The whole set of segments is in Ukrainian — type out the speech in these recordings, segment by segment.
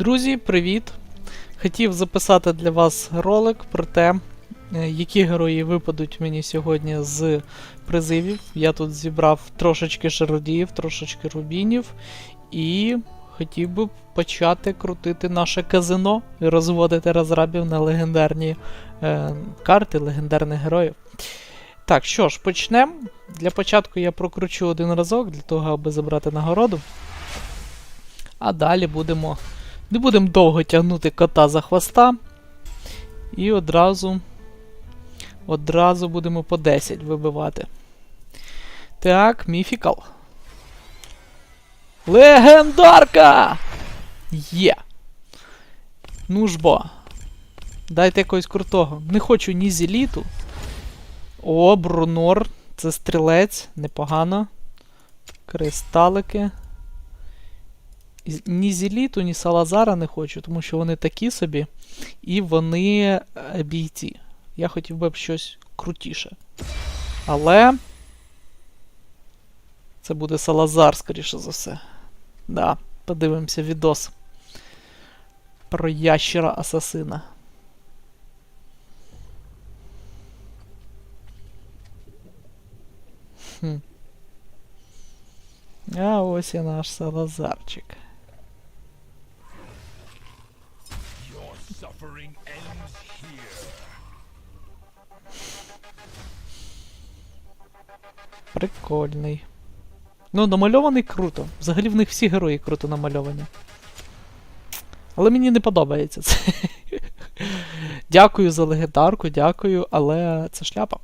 Друзі, привіт! Хотів записати для вас ролик про те, е, які герої випадуть мені сьогодні з призивів. Я тут зібрав трошечки шародіїв, трошечки рубінів, і хотів би почати крутити наше казино і розводити розрабів на легендарні е, карти легендарних героїв. Так, що ж, почнемо. Для початку я прокручу один разок для того, аби забрати нагороду. А далі будемо. Не будемо довго тягнути кота за хвоста. І одразу. Одразу будемо по 10 вибивати. Так, міфікал. Легендарка! Є! Ну ж бо. Дайте якогось крутого. Не хочу ні зеліту. О, Брунор. Це стрілець, непогано. Кристалики. Ні Зеліту, ні Салазара не хочу, тому що вони такі собі. І вони е, бійці. Я хотів би б щось крутіше. Але. Це буде Салазар, скоріше за все. Да, подивимося відос. Про ящера асасина. Хм. А ось і наш Салазарчик. Suffering ends here. Прикольний. Ну, намальований круто. Взагалі в них всі герої круто намальовані. Але мені не подобається це. Дякую за легендарку, дякую, але це шляпа.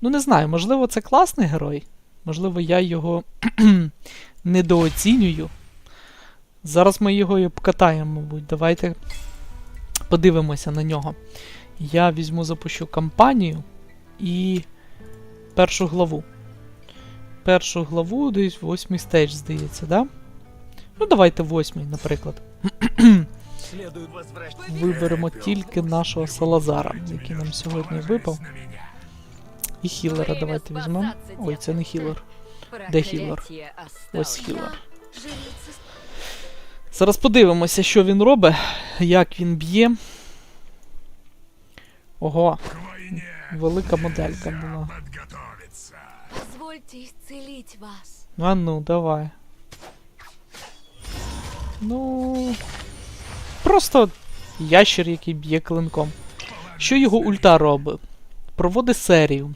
Ну, не знаю, можливо, це класний герой. Можливо, я його недооцінюю. Зараз ми його і обкатаємо, мабуть. Давайте подивимося на нього. Я візьму, запущу кампанію і першу главу. Першу главу, десь восьмий стейдж, здається, да? Ну, давайте восьмий, наприклад. Виберемо тільки нашого Салазара, який нам сьогодні випав. І хілера давайте візьмемо. Ой, це не хілер. Де хілер? Ось хілер. Зараз подивимося, що він робить, як він б'є. Ого, велика моделька була. Позвольте вас. А ну, давай. Ну. Просто ящер, який б'є клинком. Що його ульта робить? Проводить серію.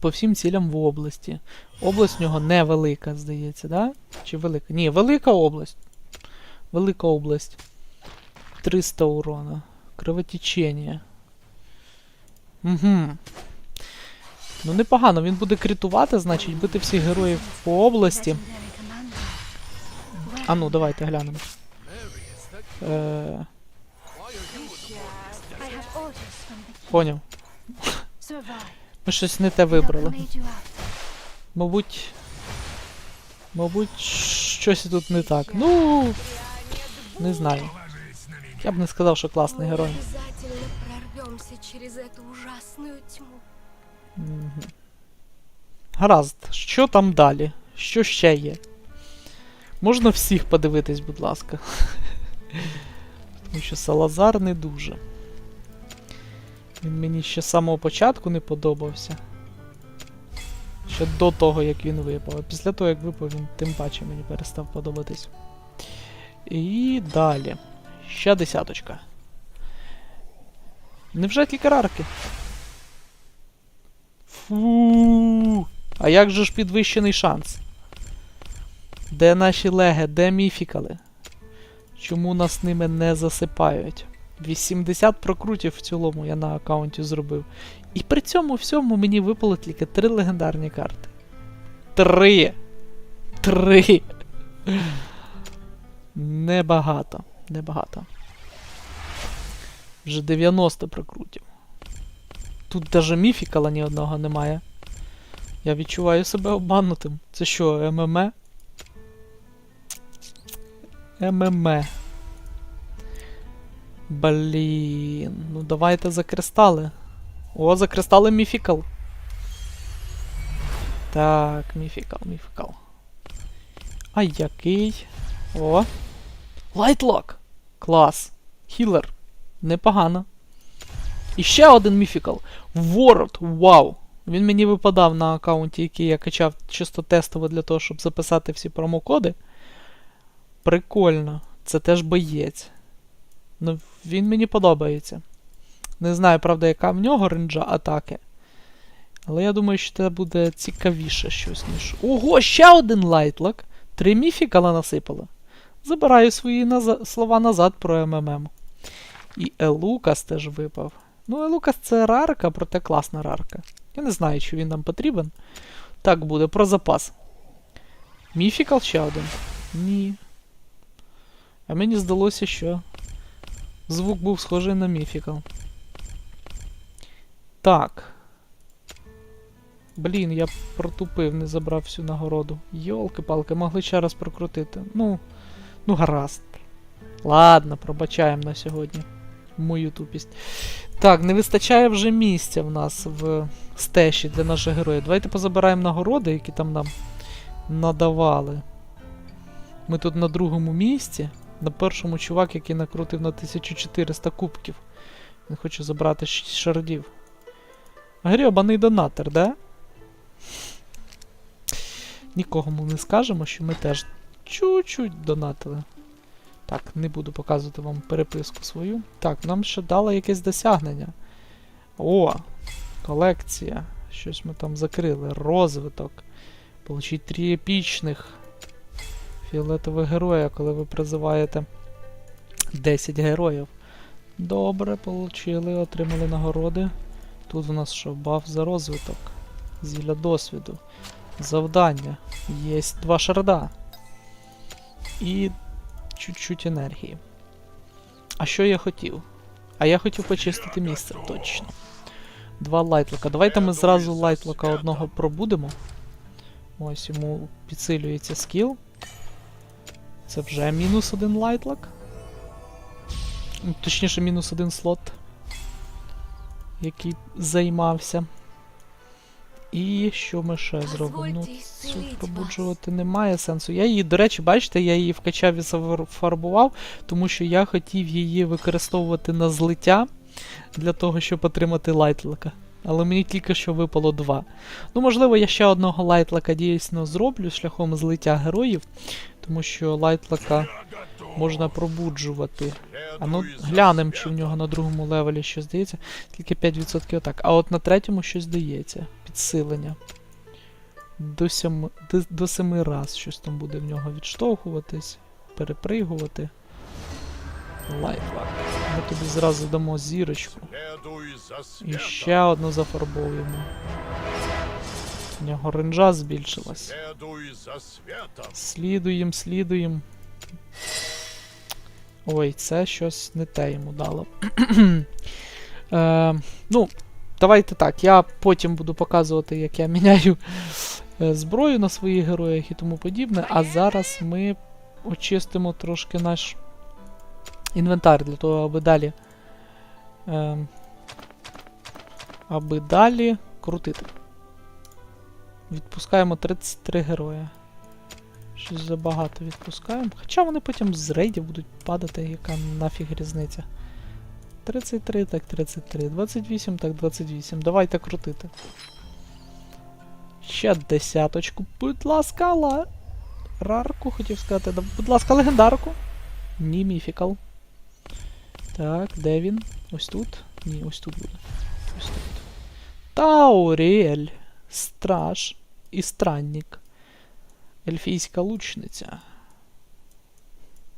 По всім цілям в області. Область в нього невелика, здається, да? Чи велика? Ні, велика область. Велика область. 300 урона. Кровотечення. Угу. Ну, непогано, він буде критувати, значить, бити всіх героїв по області. А ну, давайте глянемо. Е, поняв. Ми щось не те вибрали. Мабуть. Мабуть, щось тут не так. Ну. Не знаю. Я б не сказав, що класний герой. Мгм. Гаразд, що там далі? Що ще є? Можна всіх подивитись, будь ласка. Тому що Салазар не дуже. Він мені ще з самого початку не подобався. Ще до того, як він випав. А після того, як випав, він тим паче мені перестав подобатись. І далі. Ще десяточка. Невже тільки рарки? Фу. А як же ж підвищений шанс? Де наші леги, де міфікали? Чому нас ними не засипають? 80 прокрутів в цілому я на аккаунті зробив. І при цьому всьому мені випало тільки три легендарні карти. Три! Три! Небагато. Небагато. Вже 90 прокрутів. Тут даже міфікала ні одного немає. Я відчуваю себе обманутим. Це що, ММЕ? ММЕ. Блін. Ну давайте за кристали. О, за кристали міфікал. Так, міфікал, міфікал. А який? О. Лайтлок. Клас. Хілер. Непогано. І ще один міфікал. Ворот. Вау. Він мені випадав на аккаунті, який я качав чисто тестово для того, щоб записати всі промокоди. Прикольно. Це теж боєць. Ну, він мені подобається. Не знаю, правда, яка в нього ренджа атаки. Але я думаю, що це буде цікавіше щось, ніж. Ого, ще один лайтлок. Три міфікала насипало. Забираю свої наза... слова назад про МММ. І Елукас теж випав. Ну, Елукас це рарка, проте класна рарка. Я не знаю, чи він нам потрібен. Так буде, про запас. Міфікал ще один? Ні. А мені здалося, що звук був схожий на міфікал. Так. Блін, я протупив, не забрав всю нагороду. Йолки-палки, могли ще раз прокрутити. Ну, ну гаразд. Ладно, пробачаємо на сьогодні. Мою тупість. Так, не вистачає вже місця в нас в стеші для наших героїв. Давайте позабираємо нагороди, які там нам надавали. Ми тут на другому місці. На першому чувак, який накрутив на 1400 кубків. Він хоче забрати 6 шардів. Грьобаний донатор, да? Нікому не скажемо, що ми теж чуть-чуть донатили. Так, не буду показувати вам переписку свою. Так, нам ще дало якесь досягнення. О! Колекція. Щось ми там закрили. Розвиток. Получить три епічних фіолетових героя, коли ви призиваєте 10 героїв. Добре, получили, отримали нагороди. Тут у нас що? Баф за розвиток. Зілля досвіду. Завдання. Єсть два шарда. І чуть-чуть енергії. А що я хотів? А я хотів почистити місце, точно. Два лайтлока. Давайте ми зразу лайтлока одного пробудемо. Ось йому підсилюється скіл. Це вже мінус один лайтлок. Ну, Точніше, мінус один слот, який займався. І що ми ще зробимо? Ну, цю пробуджувати немає сенсу. Я її, до речі, бачите, я її вкачав і зафарбував, тому що я хотів її використовувати на злиття для того, щоб отримати лайтлока. Але мені тільки що випало два. Ну, можливо, я ще одного лайтлока дійсно зроблю шляхом злиття героїв, тому що лайтлока можна пробуджувати. А ну глянемо, чи в нього на другому левелі щось здається. Тільки 5% атак. А от на третьому щось здається. Підсилення. До, сьоми, до, до семи раз щось там буде в нього відштовхуватись, перепригувати. Лайфлак. Ми тобі зразу дамо зірочку. І ще одну зафарбовуємо. У нього ренджа збільшилась. Слідуємо, слідуємо. Ой, це щось не те йому дало. е, ну, давайте так. Я потім буду показувати, як я міняю е, зброю на своїх героях і тому подібне. А зараз ми очистимо трошки наш інвентар для того, аби далі. Е, аби далі крутити. Відпускаємо 33 героя. Щось забагато відпускаємо. Хоча вони потім з рейдів будуть падати, яка нафіг різниця. 33, так 33, 28, так 28. Давайте крутити. Ще десяточку. Будь ласка, ла... Рарку хотів сказати. Будь ласка, легендарку. Ні, міфікал. Так, де він? Ось тут? Ні, ось тут буде. Ось тут. Тауріель. Страж і странник. Ельфійська лучниця.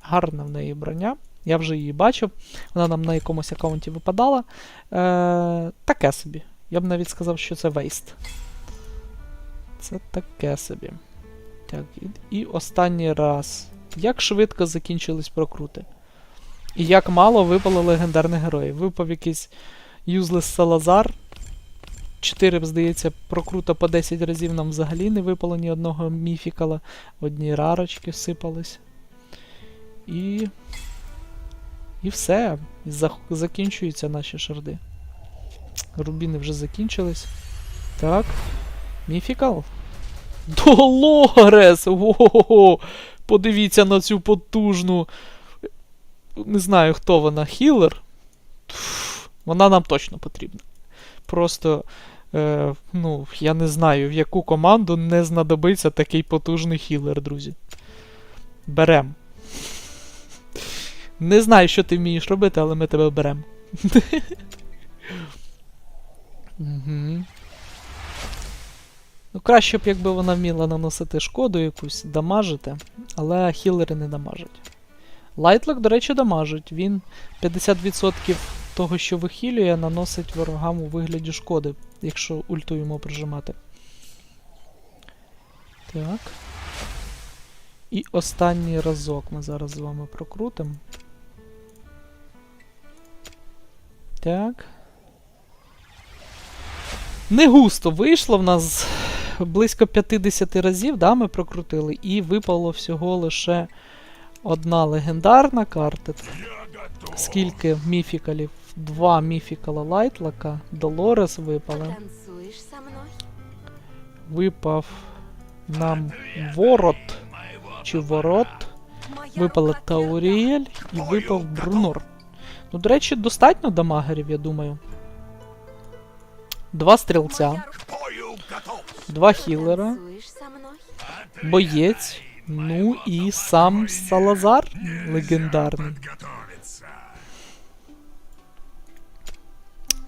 Гарна в неї броня. Я вже її бачив. Вона нам на якомусь аккаунті випадала. Е, таке собі. Я б навіть сказав, що це вейст. Це таке собі. Так, і, і останній раз. Як швидко закінчились прокрути. І як мало випало легендарних героїв. Випав якийсь Юзлес Салазар. 4, здається, прокрута по 10 разів нам взагалі не випало ні одного міфікала. Одні рарочки сипались. І. І все. Закінчуються наші шарди. Рубіни вже закінчились. Так. Міфікал. Долорес! Ого! Подивіться на цю потужну не знаю, хто вона, хілер. Вона нам точно потрібна. Просто, е, ну, я не знаю, в яку команду не знадобиться такий потужний хілер, друзі. Берем. Не знаю, що ти вмієш робити, але ми тебе берем. Угу. Ну, краще б, якби вона вміла наносити шкоду якусь, дамажити, але хілери не дамажать. Лайтлок, до речі, дамажить. Він 50% того, що вихилює, наносить ворогам у вигляді шкоди, якщо ульту йому прижимати. Так. І останній разок ми зараз з вами прокрутимо. Так. Не густо вийшло в нас близько 50 разів, да, ми прокрутили, і випало всього лише одна легендарна карта. Скільки міфікалів? Два міфікала Лайтлака, Долорес випали. Випав нам Ворот чи Ворот. Випала. Тауріель і випав Брунор. Ну, до речі, достатньо дамагерів, я думаю. Два стрілця, два хілера, боєць, ну і сам Салазар легендарний.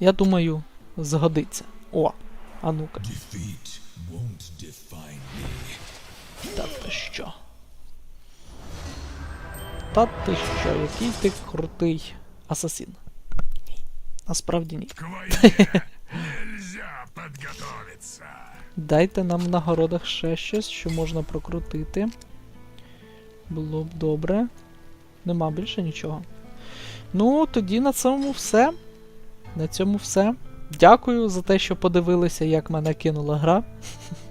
Я думаю, згодиться. О, а ну-ка. Та ти що? Та ти що, який ти крутий асасін? Насправді ні. Дайте нам в нагородах ще щось, що можна прокрутити. Було б добре. Нема більше нічого. Ну, тоді на цьому все. На цьому все. Дякую за те, що подивилися, як мене кинула гра.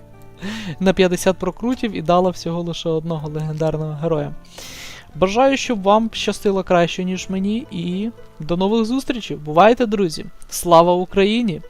На 50 прокрутів і дала всього лише одного легендарного героя. Бажаю, щоб вам щастило краще, ніж мені, і до нових зустрічей. Бувайте, друзі! Слава Україні!